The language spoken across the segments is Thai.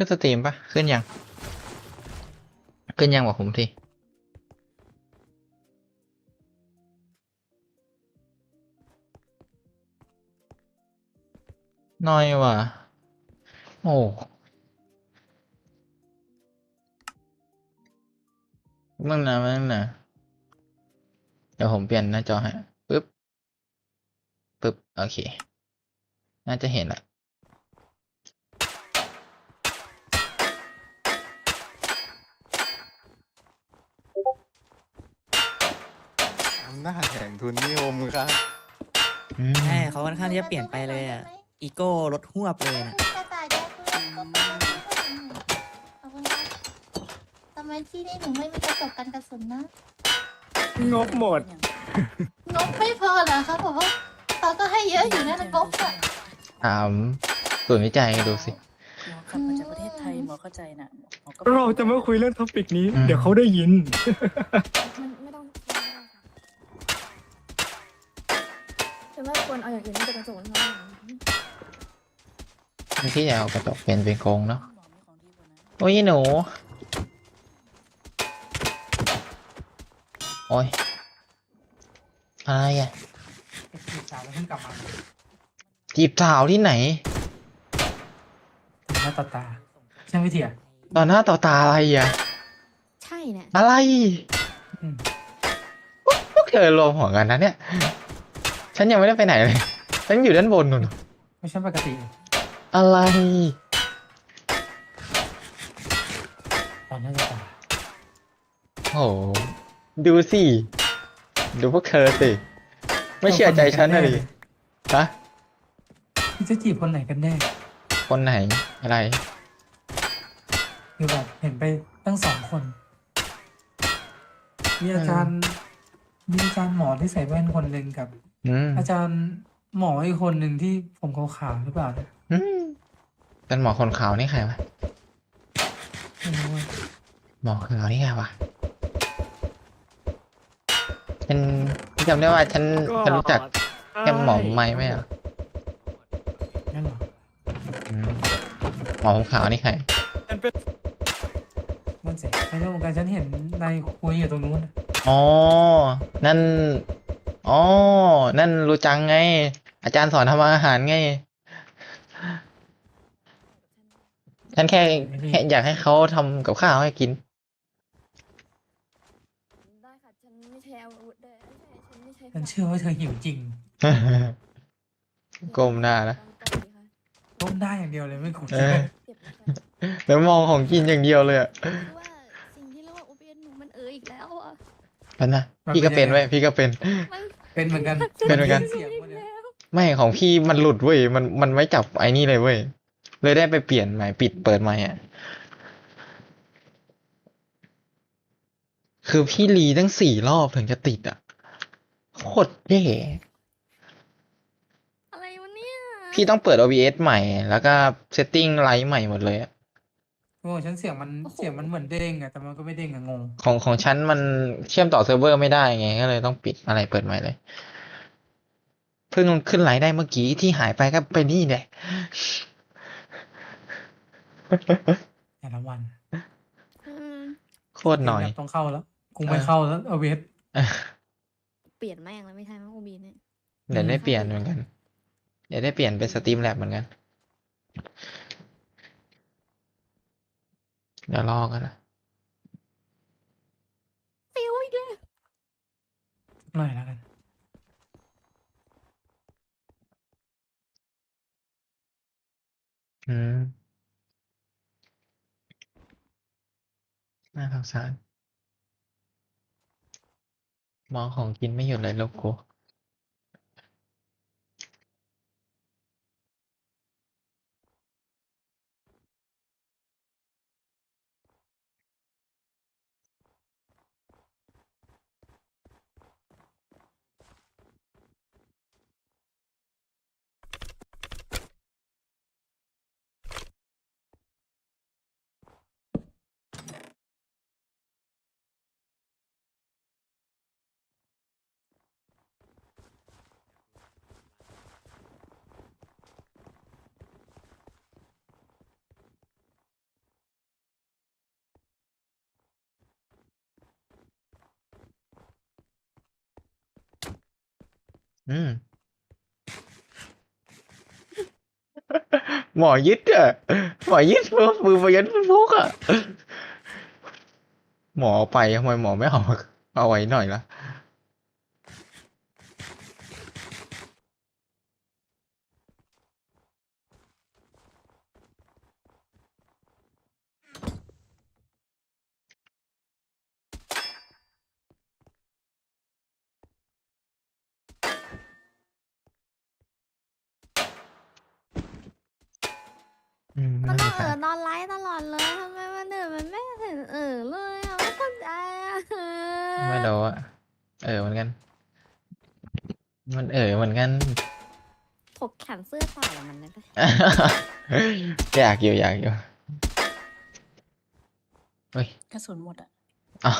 ขึ้นสตรีมปะขึ้นยัง ขึ้นยังบอกผมทีน้อยว่ะ โอ้ มึงนะมึงนะเดี๋ยวผมเปลี่ยนหน้าจอให้ปึ๊บ ปึ๊บ โอเค น่าจะเห็นละ อำนาจแห่งทุนนิยมครับอืมใช่เขาค่อนข้างที่จะเปลี่ยนไปเลยอะ อีโก้ลดหวบเลยนะกระต่ายแจ็คเพื่อนก็เป็นกระสุนขอบคุณครับทำไมที่นี่หนูไม่มีกระจกกันกระสุนนะ งบหมด งบไม่พอเหรอครับผมว่าเขาก็ให้เยอะอยู่นะงบอะ ถามส่วนย์วิจัยดูสิ หมอกลับมาจากประเทศไทยหมอเข้าใจนะหมอก็เราจะไม่คุยเรื่องท็อปิกนี้ อืม เดี๋ยวเขาได้ยิน มันไม่ต้องไม่ต้องค่ะ ฉันว่าควรเอาอย่างอื่นที่เป็นกระจกเท่านั้นที่จะเอากระจกเป็นเป็นโกงเนาะหมอมีของดีกว่านั้นโอ้ยหนู โอ้ยอะไรอะจีบสาวแล้วเพิ่งกลับมาจีบสาวที่ไหนหน้าตาตาใช่ไหมเถียต่อหน้าต่อตาอะไรอะ ใช่เนี่ยอะไรอืมพวกเธอรวมหัวกันนะเนี่ย ฉันยังไม่ได้ไปไหนเลย ฉันอยู่ด้านบนนู่น ไม่ใช่ปกติอะไร ตอนหน้าตาตาโอ้โห ดูสิ ดูพวกเธอสิ ไม่เชื่อใจฉันนะดิฮะที่จะจีบคนไหนกันแน่คนไหน อะไร คือแบบเห็นไปตั้งสองคน มีอาจารย์มีอาจารย์หมอที่ใส่แว่นคนหนึ่งกับ อืมอาจารย์หมออีกคนหนึ่งที่ผมขาวๆหรือเปล่าเนี่ยอืมเป็นหมอคนขาวนี่ใครวะ ไม่รู้ว่าหมอขาวนี่ใครวะฉันจำได้ว่าฉันฉันรู้จักแค่หมอไม้ไหมอะนั่นเหรออืมหมอผมขาวนี่ใครนั่นสิไม่รู้เหมือนกันฉันเห็นนายคุยอยู่ตรงนู้นน่ะอ๋อ นั่น อ๋อ นั่นรู้จังไง อาจารย์สอนทำอาหารไง ฉันแค่แค่อยากให้เขาทำกับข้าวให้กิน ได้ค่ะฉันไม่ใช่อาวุธได้ฉันไม่ใช่ฉันเชื่อว่าเธอหิวจริงก้มหน้านะ ต้มได้อย่างเดียวเลยไม่คุยเออ เจ็บนะคะ แล้วมองของกินอย่างเดียวเลยอะคือว่าสิ่งที่เรียกว่าโอเบียนหนูมันเอออีกแล้วอะ เป็นนะ พี่ก็เป็นไว้ยพี่ก็เป็น มัน เป็นเหมือนกันเป็นเหมือนกันเสียงหมดเลยไม่ของพี่มันหลุดเว้ยมันมันไม่จับไอ้นี่เลยเว้ยเลยได้ไปเปลี่ยนใหม่ปิดเปิดใหม่อะคือพี่รีตั้งสี่รอบถึงจะติดอะโคตรแย่อะไรวะเนี่ยพี่ต้องเปิด OBS ใหม่ แล้วก็เซตติ้งไลท์ใหม่หมดเลยอะ โอ้ฉันเสียงมันเสียงมันเหมือนเด้งอะแต่มันก็ไม่เด้งอะงง ของของฉันมันเชื่อมต่อเซิร์ฟเวอร์ไม่ได้ไง ก็เลยต้องปิดอะไรเปิดใหม่เลย เพิ่งขึ้นไลท์ได้เมื่อกี้ที่หายไปก็ไปนี่แหละแต่ละวันอืมโคตรหน่อย แบบต้องเข้าแล้วกูไม่เข้าแล้วเอาเวทเปลี่ยนแม่งแล้วไม่ใช่มั้งโอบีเนี่ย เดี๋ยวได้เปลี่ยนเหมือนกัน เดี๋ยวได้เปลี่ยนเป็นสตรีมแลบเหมือนกัน เดี๋ยวรอกันนะฟิวอีกแล้วหน่อยแล้วกัน อืมน่าสงสารมองของกินไม่หยุดเลยลูกกู อืม หมอยึดอะ หมอยึดมือมือมายันพวกอะ หมอเอาไปทำไมหมอไม่เอาเอาไว้หน่อยละ อืม มัน น่า ต้ ส อง งสารเออนอนไลฟ์ตลอดเลยทำไมมันเออมันไม่เห็นเออเลยอะไม่เข้าใจอะ ไม่รู้อะเออเหมือนกัน มันเออเหมือนกัน ผมแขนเสื้อต่อยมันเลย อยากอยู่อยากอยู่เฮ้ยกระสุนหมดอะอะ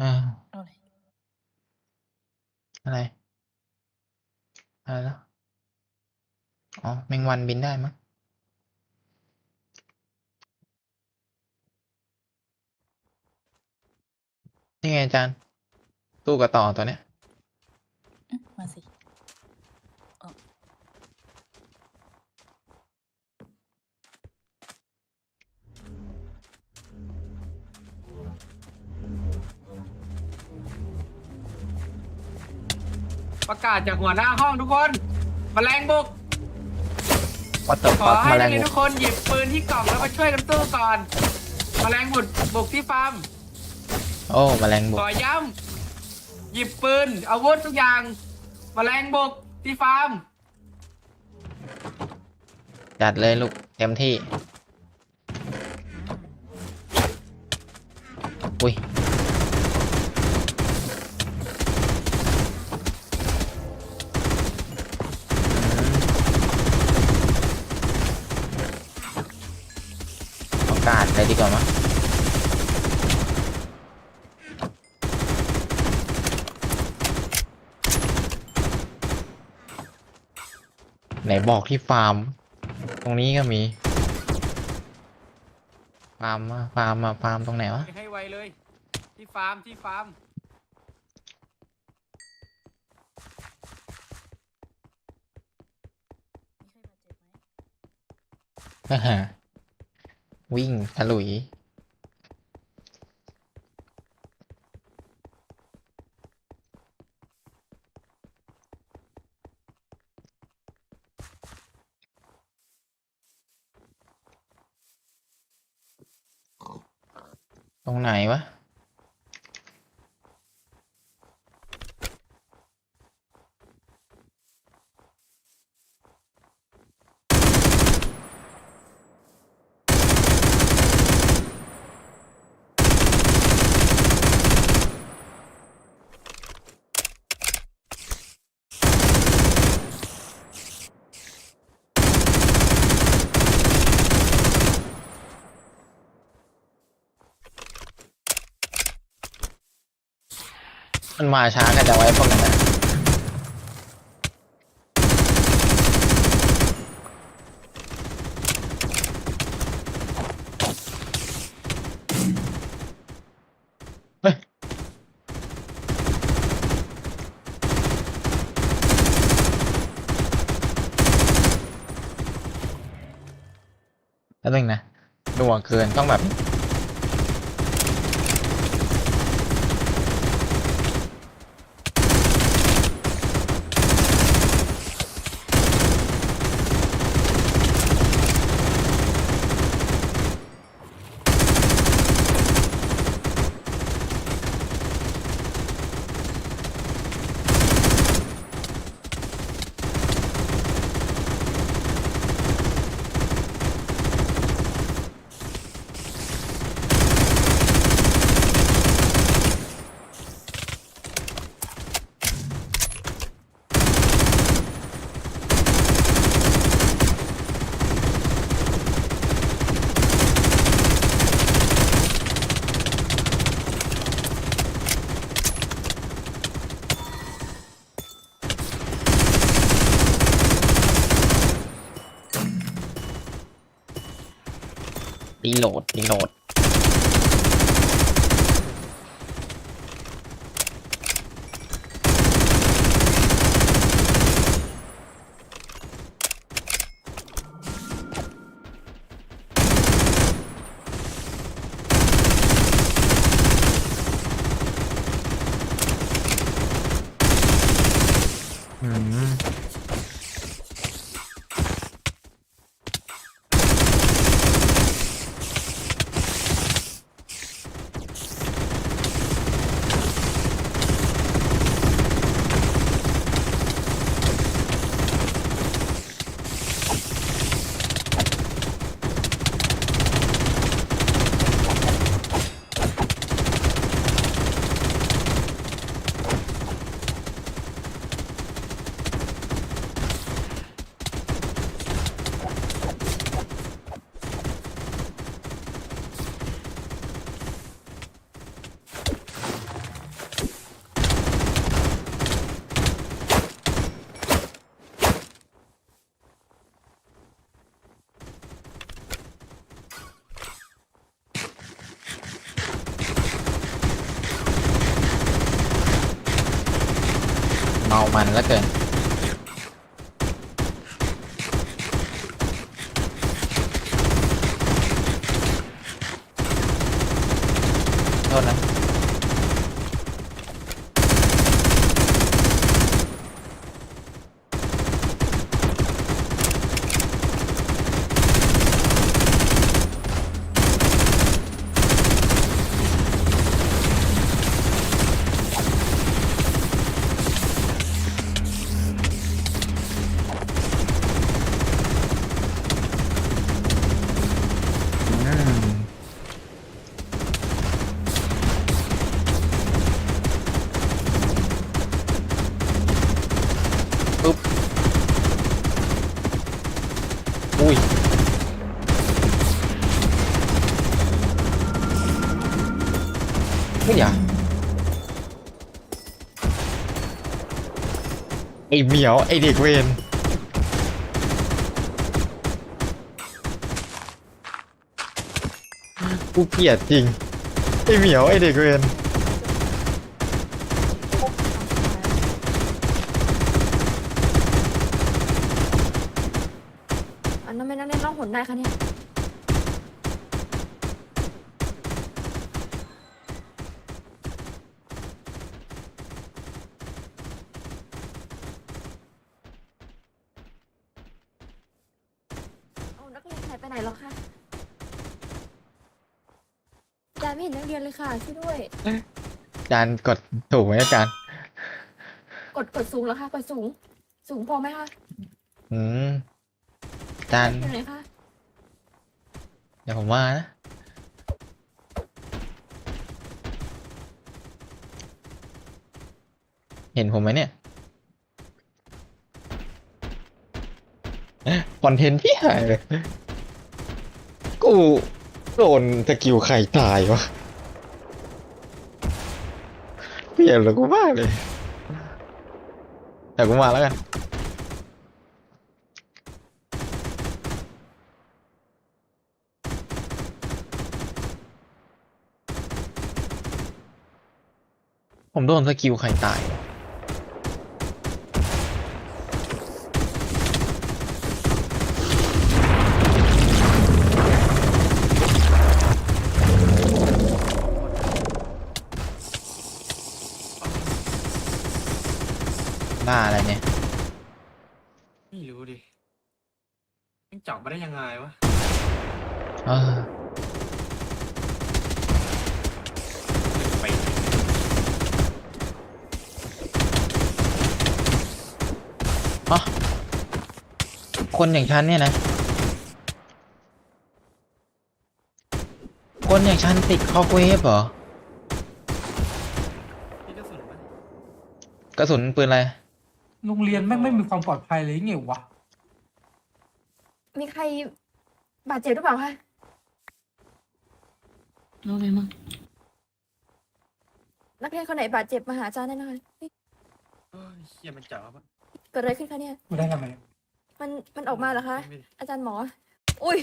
อ่า เอาเลยอะไร อะไรแล้ว อ๋อ แมงวันบินได้มั้งนี่ไงอาจารย์ ตู้กับต่อตัวเนี้ย อื้อมาสิ ประกาศจากหัวหน้าห้องทุกคนแมลงบุก วัตถุขฟัอกให้แมลนังกเรียนบุทุกกคนหยิบปืนที่กล่องแล้วมาช่วยกันตู้ก่อนแมลงบุกบุกที่ฟาร์ม โอ้แมลงบุขกอย้ำหยิบปืน อาวุธทุกอย่างแมลงบุกที่ฟาร์ม จัดเลยลูกเต็มที่ อุ้ย เอากาดเลยดีกว่ามั้งไหนบอกที่ฟาร์ม ตรงนี้ก็มี ฟาร์มอะฟาร์มอะฟาร์มตรงไหนวะ ให้ไวเลย ที่ฟาร์มที่ฟาร์มมีใครบาดเจ็บไหมฮ่าฮ่า วิ่งทะลุย มันมาช้ากันจะไว้พวกนั้นนะเฮ้ยแล้วนึงนะหน่วงเกินต้องแบบ เมามันแล้วเกิน โทษนะ อืม ปุ๊บ อุ้ย ไม่อยากไอเหมียว ไอเด็กเวนกูเกลียดจริง ไอเหมียว ไอเด็กเวน อันนั้นไม่นั่งเล่นล่องหนได้คะเนี่ย เอานักเรียนหายไปไหนแล้วคะยายไม่เห็นนักเรียนเลยค่ะช่วยด้วย จานกดถูกไหมอาจารย์กดกดสูงแล้วค่ะกดสูง สูงพอไหมคะอืมจานอยู่ไหนคะเดี๋ยวผมมานะเห็นผมไหมเนี่ยคอนเทนต์ที่หายเลย กูโดนสกิลใครตายวะเปลี่ยนเลยกูมากเลยแต่กูมาแล้วกันผมโดนสกิลใครตายวะาอะไรเนี่ย ไม่รู้ดิมันเจาะมาได้ยังไงวะ เออไปอ๋อคนอย่างฉันเนี่ยนะ คนอย่างฉันติดคอกเวฟเหรอพี่กระสุนปะกระสุนปืนอะไร โรงเรียนแม่งไม่มีความปลอดภัยเลยไงวะ มีใครบาดเจ็บหรือเปล่าคะรู้ไงมั่งนักเรียนคนไหนบาดเจ็บมาหาอาจารย์ได้นะคะเฮ้ยเฮ้ยเฮียมันเจาะปะเกิดอะไรขึ้นคะเนี่ย ไม่ได้ทำไมมัน มันออกมาเหรอคะ ไม่อาจารย์หมอ อุ้ย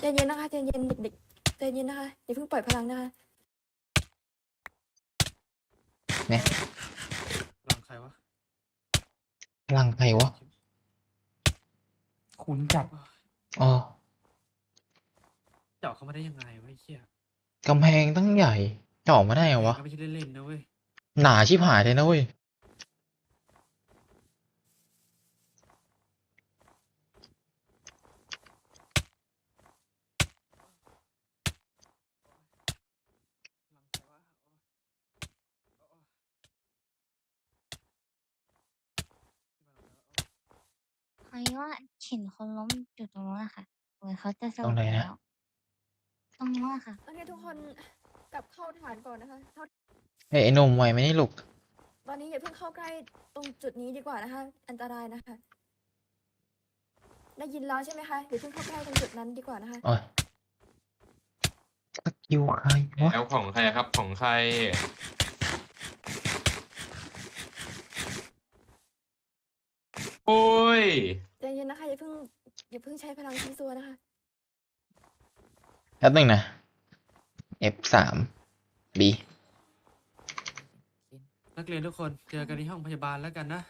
ใจเย็นนะคะใจเย็นเด็กๆใจเย็นนะคะอย่าเพิ่งปล่อยพลังนะคะหลังใครวะพ ลังใครวะขุนจัดอ๋อ เจาะเข้ามาได้ยังไงวะไอ้เหี้ยกำแพงตั้งใหญ่เจาะมาได้เหรอวะก็ไม่ใช่เล่นๆนะเว้ย หนาชิบหายเลยนะเว้ย ว่าเห็นคนล้มอยู่ตรงนู้นอะค่ะ เหมือนเขาจะสตรงไหนนะแล้ว ตรงนู้นอะค่ะ โอเคทุกคนกลับเข้าฐานก่อนนะคะเท่าเฮ้ยไอ้หนุ่มไหวไหมนี่ลูก ตอนนี้อย่าเพิ่งเข้าใกล้ตรงจุดนี้ดีกว่านะคะ อันตรายนะคะ ได้ยินแล้วใช่ไหมคะอย่าเพิ่งเข้าใกล้ตรงจุดนั้นดีกว่านะคะ โอ้ยสกิลใครวะแล้วของใครครับของใคร โอ้ย ใจเย็นนะคะอย่าเพิ่งอย่าเพิ่งใช้พลังชี้ซัวนะคะ แป๊บหนึงนะ F สาม B นักเรียนทุกคนเจอกันที่ห้องพยาบาลแล้วกันนะ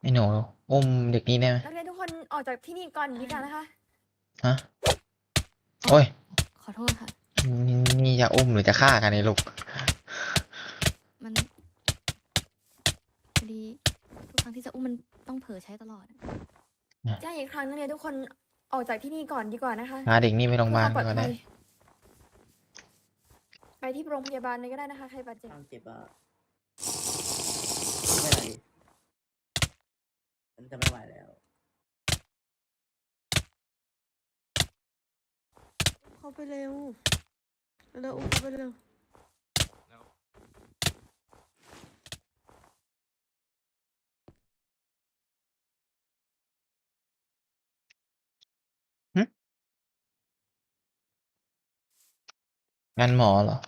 ไอ้หนูอุ้มเด็กนี้ได้ไหมนักเรียนทุกคนออกจากที่นี่ก่อนดีกว่านะคะ ฮะ โอ้ยขอโทษค่ะนี่นี่จะอุ้มหรือจะฆ่ากันเนี่ยลูก ครั้งที่จะอุ้มมันต้องเผลอใช้ตลอดแจ้งอีกครั้งนักเรียนทุกคนออกจากที่นี่ก่อนดีกว่านะคะพาเด็กนี่ไปโรงพยาบาลเพื่อควมปลอก็ดได้ภัยไปที่โรงพยาบาลเลยก็ได้นะคะใครบาดเจ็บความเจ็บอะไม่เป็นไรดิมันจะไม่ไหวแล้วเข้าไปเร็วเร็วอุ้มเข้าไปเร็ว งานหมอเหรอ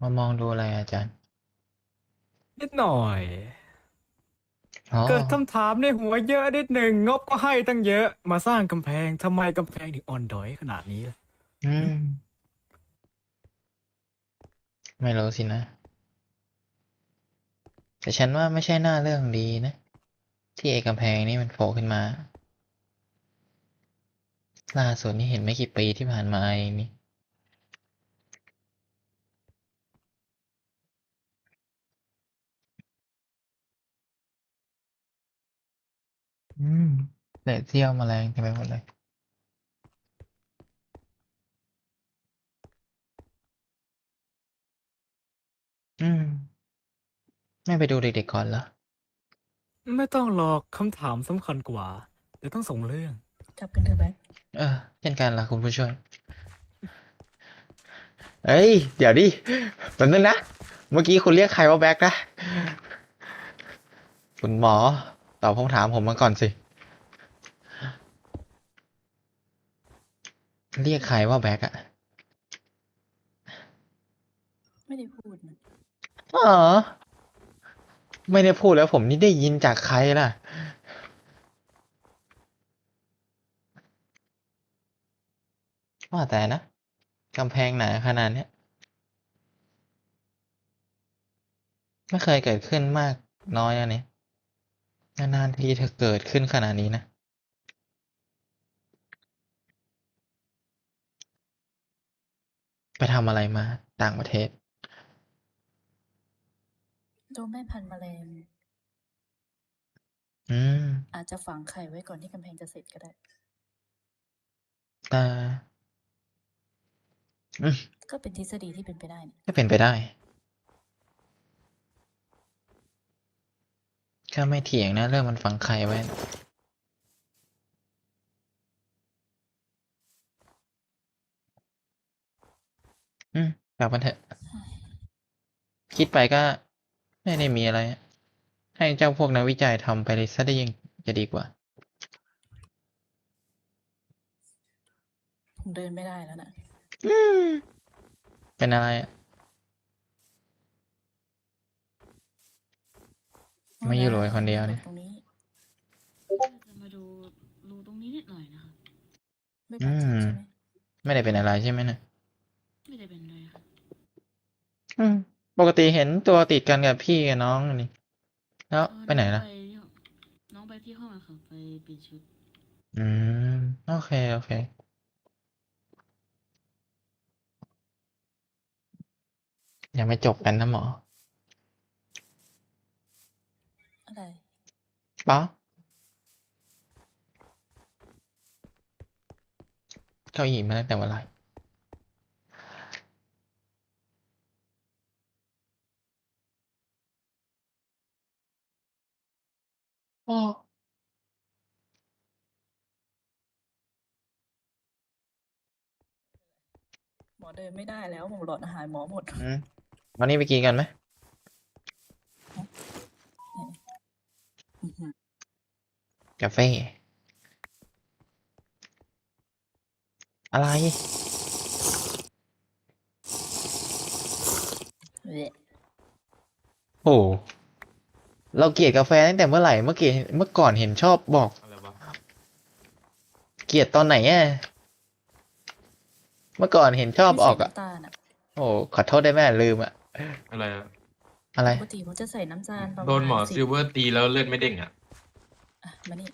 มามองดูอะไรอาจารย์นิดหน่อย อ๋อเกิดคำถามในหัวเยอะนิดหนึ่งงบก็ให้ตั้งเยอะมาสร้างกำแพงทำไมกำแพงถึงอ่อนดอยขนาดนี้ล่ะอืม ไม่รู้สินะ แต่ฉันว่าไม่ใช่หน้าเรื่องดีนะ ที่ไอ้กำแพงนี่มันโผล่ขึ้นมา ล่าสุดนี่เห็นไม่กี่ปีที่ผ่านมาเองนี่อืมเศษเสี้ยวแมลงเต็มไปหมดเลยอืม ไม่ไปดูเด็กๆก่อนเหรอ ไม่ต้องหรอกคำถามสำคัญกว่า เดี๋ยวต้องส่งเรื่อง กลับกันเถอะแบ็คเออเช่นกันล่ะคุณผู้ช่วยเอ้ย เดี๋ยวดิแป๊บนึงนะ เมื่อกี้คุณเรียกใครว่าแบ็คนะ คุณหมอตอบคำถามผมมาก่อนสิ เรียกใครว่าแบ็คอะไม่ได้พูดนะ อ๋อ ไม่ได้พูดแล้วผมนี่ได้ยินจากใครล่ะ ว่าแต่นะกำแพงหนาขนาดนี้ไม่เคยเกิดขึ้นมากน้อยอันนี้นานๆทีเธอเกิดขึ้นขนาดนี้นะไปทำอะไรมาต่างประเทศ โดนแม่พันธุ์แมลง อืม อาจจะฝังไข่ไว้ก่อนที่กำแพงจะเสร็จก็ได้แต่อืม ก็เป็นทฤษฎีที่เป็นไปได้นะก็เป็นไปได้ ก็ไม่เถียงนะ เรื่องมันฝังไข่ไว้ อืมกลับมันเถอะ คิดไปก็ ไม่ได้มีอะไร ให้เจ้าพวกนักวิจัยทำไปเลยซะได้ยังจะดีกว่า ผมเดินไม่ได้แล้วนะอืมเป็นอะไรอะไม่อยู่เลยคนเดียวเนี่ย ตรงนี้จะมาดูรูตรงนี้นิดหน่อยนะคะไม่บาดเจ็บใช่ไหมไม่ได้เป็นอะไรใช่ไหมนะไม่ได้เป็นเลยค่ะอืม ปกติเห็นตัวติดกันกับพี่กับน้องนี่ แล้วไปไหนล่ะ น้องไปที่ห้องอะค่ะไปเปลี่ยนชุด อืม โอเค โอเค ยังไม่จบกันนะหมออะไรเปล่าเก้าอี้มาตั้งแต่เมื่อไหร่ โอ้หมอเดินไม่ได้แล้วหมอหลอดอาหารหมอหมดอืมวันนี้ไปกินกันไหมอื้อหือกาแฟอะไร เละ โอ้ เราเกลียดกาแฟตั้งแต่เมื่อไหร่เมื่อกี้เมื่อก่อนเห็นชอบบอก อะไรวะเกลียดตอนไหนอะเมื่อก่อนเห็นชอบออกไม่อะใส่น้ำตาลอะโอ้ขอโทษได้ไหมลืมอะอะไรอะอะไร ปกติผมจะใส่น้ำตาลประมาณโดนหมอสิบซิลเวอร์ตีแล้วเลือดไม่เด้งอะ อะมานี่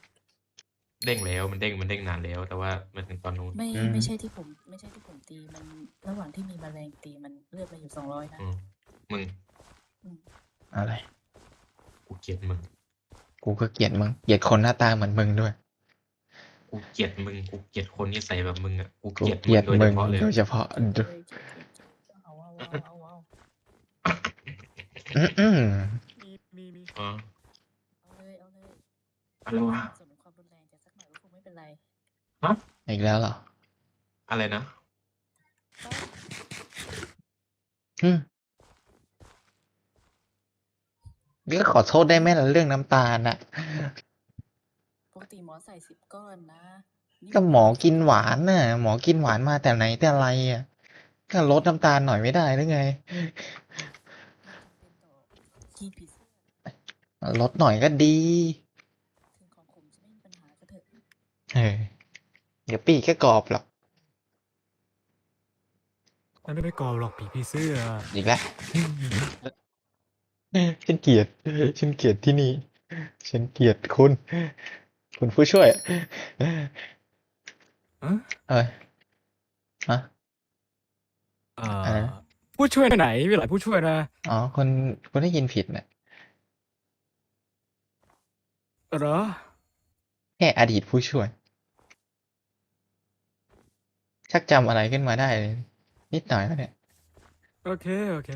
เด้งแล้วมันเด้งมันเด้งนานแล้ว แต่ว่ามันถึงตอนนู้นไม่อืม ไม่ใช่ที่ผม ไม่ใช่ที่ผมตีมันระหว่างที่มีแมลงตีมันเลือดมันอยู่สองร้อยนะ อืมมึงอะไร กูเกลียดมึง กูก็เกลียดมึง เกลียดคนหน้าตาเหมือนมึงด้วย กูเกลียดมึง กูเกลียดคนที่ใส่แบบมึงอะ กูกูเกลียดเกลียดมึงโดยมึเฉงพาะเลยโดยเฉพาะเจ็บเจ็บเจ็บเจ็บเอาเอาเอาเอาเอาอืมอืมมีมีมีอ๋อเอาเลยเอาเลยอะไรวะส่วนของความรุนแรงแต่สักหน่อยก็คงไม่เป็นไรอีกแล้วเหรอ อะไรนะ อืม ก็ขอโทษได้ไหมล่ะเรื่องน้ำตาลน่ะ ปกติหมอใส่สิบก้อนนะนี่ก็หมอกินหวานน่ะ หมอกินหวานมาแต่ไหนแต่ไรอะก็ลดน้ำตาลหน่อยไม่ได้หรือไง เป็นต่อกินผีเสื้อลดหน่อยก็ดี ถึงของขมจะไม่มีปัญหาก็เถอะเออเดี๋ยวปีกก็กรอบหรอกมันไม่ไปกรอบหรอกผีพี่เสื้ออีกแล้ว ฉันเกลียดฉันเกลียดที่นี่ ฉันเกลียดคุณ คุณผู้ช่วยอะเอ้ยฮะอ่าอะไรนะผู้ช่วยไหน มีหลายผู้ช่วยนะ อ๋อคุณคุณได้ยินผิดนะเหรอ แค่อดีตผู้ช่วย ชักจำอะไรขึ้นมาได้เลยนิดหน่อยแล้วเนี่ย โอเค โอเค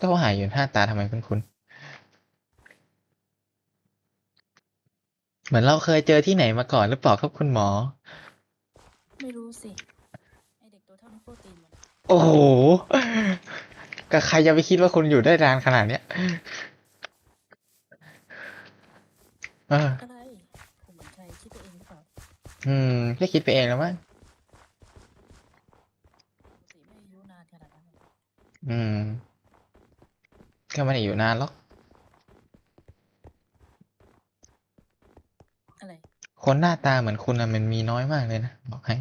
ก็ว่าหายอยู่หน้าตาทำไมคุณคุณเหมือนเราเคยเจอที่ไหนมาก่อนหรือเปล่าครับคุณหมอ ไม่รู้สิ ไอเด็กตัวเท่านี้โปรตีนมันโอ้โหก็ใครจะไปคิดว่าคุณอยู่ได้นานขนาดเนี้ยเอออะไรผมเหมือนใครคิดตัวเองหรือเปล่าอืมแค่คิดไปเองแล้วมั้งปกติไม่อายุนานขนาดนั้นหรอกอืม ก็ไม่ได้อยู่นานหรอก อะไร คนหน้าตาเหมือนคุณอะมันมีน้อยมากเลยนะ บอกให้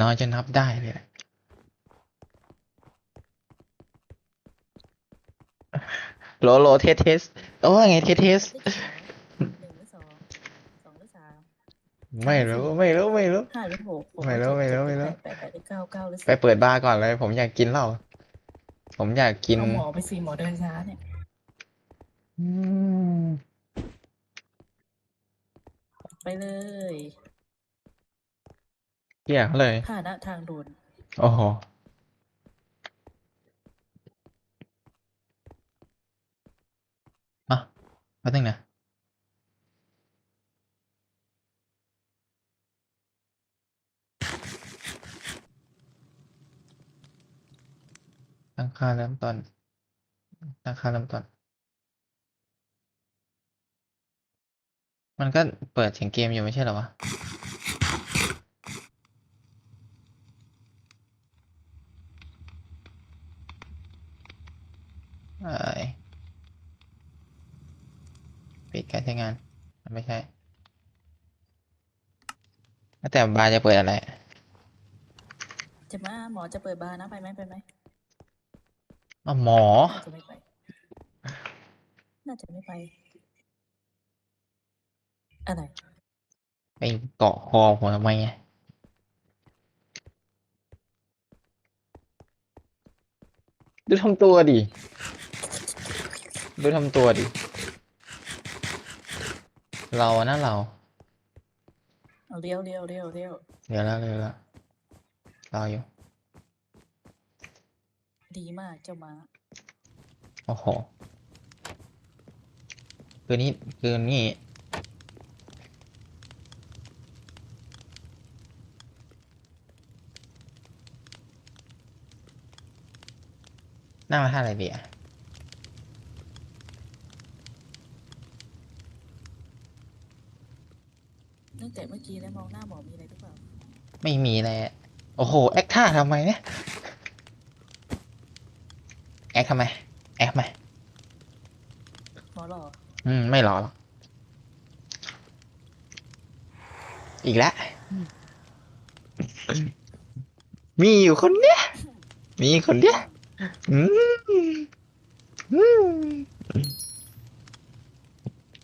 น้อยจนนับได้เลยแหละโหลโหลเทสเทสโอ้ยไงเทสเทสเลขกี่หมอหนึ่งหรือสองสองหรือสามไม่รู้ไม่รู้ไม่รู้ ห้าหรือหกหกไม่รู้หอไม่รู้เจ็ดหไม่รู้ แปดแปดหรือเก้าเก้าหรือสิบ ไปเปิดบาร์ก่อนเลย ผมอยากกินเหล้า ผมอยากกินเอาหมอไปสิหมอเดินช้าเนี่ยอืมไปเลยเกี่ยเขาเลย ผ่าหนะทางด่วนโอ้โห อะแป๊บนึงนะ ตั้งค่าเริ่มต้น ตั้งค่าเริ่มต้น มันก็เปิดเสียงเกมอยู่ไม่ใช่หรอวะปิดการใช้งาน ไม่ใช่แล้วแต่บาร์จะเปิดอะไร จะมาหมอจะเปิดบาร์นะไปไหมไปไหม อ๋อหมอ น่าจะไม่ไป น่าจะไม่ไป อะไร ไปเกาะคอผมทำไมอะดูทำตัวดิ ดูทำตัวดิ เราอะนะเรา เอาเลี้ยวเลี้ยวเลี้ยวเลี้ยวเดี๋ยวแล้วเดี๋ยวแล้วรออยู่ ดีมากเจ้าม้าโอ้โหคือนี้คือนี่นั่งมาท่าอะไรดีอะตั้งแต่เมื่อกี้แล้วมองหน้าหมอมีอะไรหรือเปล่า ไม่มีเลยอะโอ้โห แอคท่าทำไมเนี่ย แอคทำไม แอคทำไมหมอหล่ออืม ไม่หรอหรอก อีกแล้ว มีอยู่คนเนี้ย มีคนเนี้ย อืม อืม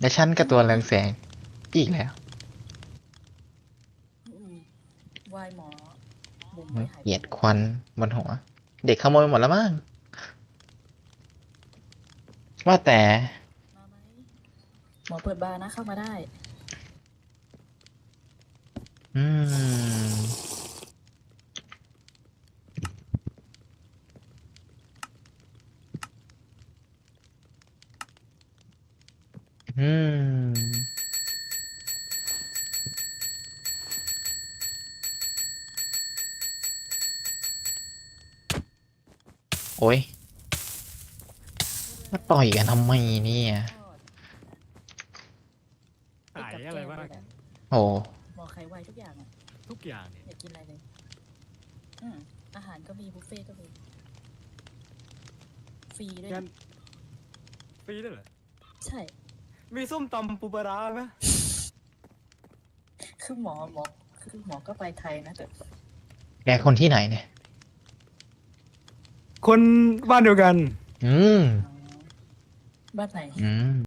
และฉันกับตัวเรืองแสง อีกแล้วอืมวายหมอมุมไม่หายไป เหยียดควันบนหัว เด็กขโมยหมดแล้วมั้ง ว่าแต่มาไหมหมอเปิดบาร์นะเข้ามาได้ อืมอืมโอ้ยมา ต่อยกันทำไมเนี่ยขายอะไรบ้างโอ้หมอขายไวน์ทุกอย่างอะทุกอย่างเนี่ยอยากกินอะไรเลยอืมอาหารก็มีบุฟเฟ่ต์ก็มีฟรีด้วยงั้นนะฟรีด้วยเหรอใช่ มีส้มตำปูปลาร้าไหมคือหมอหมอคือหมอก็ไปไทยนะแต่แกคนที่ไหนเนี่ย คนบ้านเดียวกัน อืม บ้านไหน อืม